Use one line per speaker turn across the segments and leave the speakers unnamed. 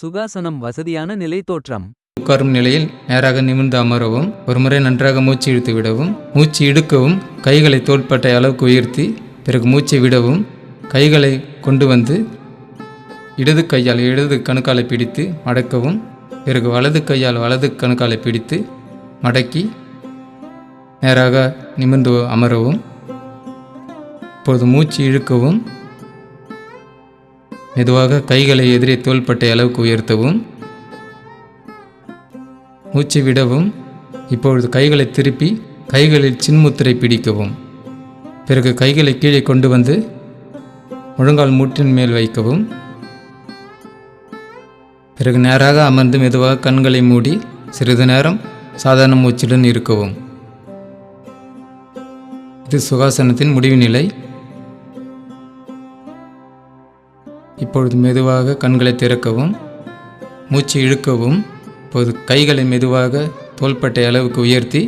சுகாசனம் வசதியான நிலை தோற்றம்.
உட்காரும் நிலையில் நேராக நிமிர்ந்து அமரவும் ஒருமுறை நன்றாக மூச்சு இழுத்து விடவும் மூச்சு இழுக்கவும் கைகளை தோள்பட்டை அளவுக்கு உயர்த்தி பிறகு மூச்சை விடவும் கைகளை கொண்டு வந்து இடது கையால் இடது கணுக்காலை பிடித்து மடக்கவும் பிறகு வலது கையால் வலது கணுக்காலை பிடித்து மடக்கி நேராக நிமிர்ந்து அமரவும் இப்போது மூச்சு இழுக்கவும் மெதுவாக கைகளை எதிரே தோள்பட்டை அளவுக்கு உயர்த்தவும் மூச்சு விடவும் இப்பொழுது கைகளை திருப்பி கைகளில் சின்முத்திரை பிடிக்கவும். பிறகு கைகளை கீழே கொண்டு வந்து முழங்கால் மூட்டின் மேல் வைக்கவும். பிறகு நேராக அமர்ந்து மெதுவாக கண்களை மூடி சிறிது நேரம் சாதாரண மூச்சுடன் இருக்கவும். இது சுகாசனத்தின் முடிவு நிலை. இப்பொழுது மெதுவாக கண்களை திறக்கவும் மூச்சு இழுக்கவும் இப்போது கைகளை மெதுவாக தோள்பட்டை அளவுக்கு உயர்த்தி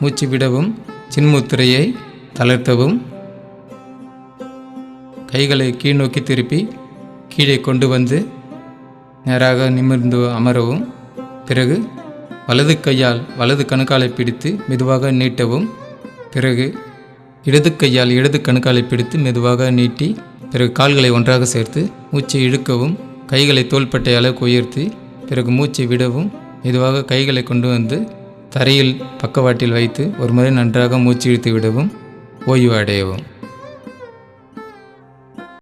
மூச்சு விடவும் சின்முத்திரையை தளர்த்தவும் கைகளை கீழ்நோக்கி திருப்பி கீழே கொண்டு வந்து நேராக நிமிர்ந்து அமரவும் பிறகு வலது கையால் வலது கணுக்காலை பிடித்து மெதுவாக நீட்டவும் பிறகு இடது கையால் இடது கணுக்காலை பிடித்து மெதுவாக நீட்டி பிறகு கால்களை ஒன்றாக சேர்த்து மூச்சை இழுக்கவும் கைகளை தோள்பட்டை அளவுக்கு உயர்த்தி பிறகு மூச்சை விடவும் மெதுவாக கைகளை கொண்டு வந்து தரையில் பக்கவாட்டில் வைத்து ஒரு முறை நன்றாக மூச்சு இழுத்து விடவும் ஓய்வு அடையவும்.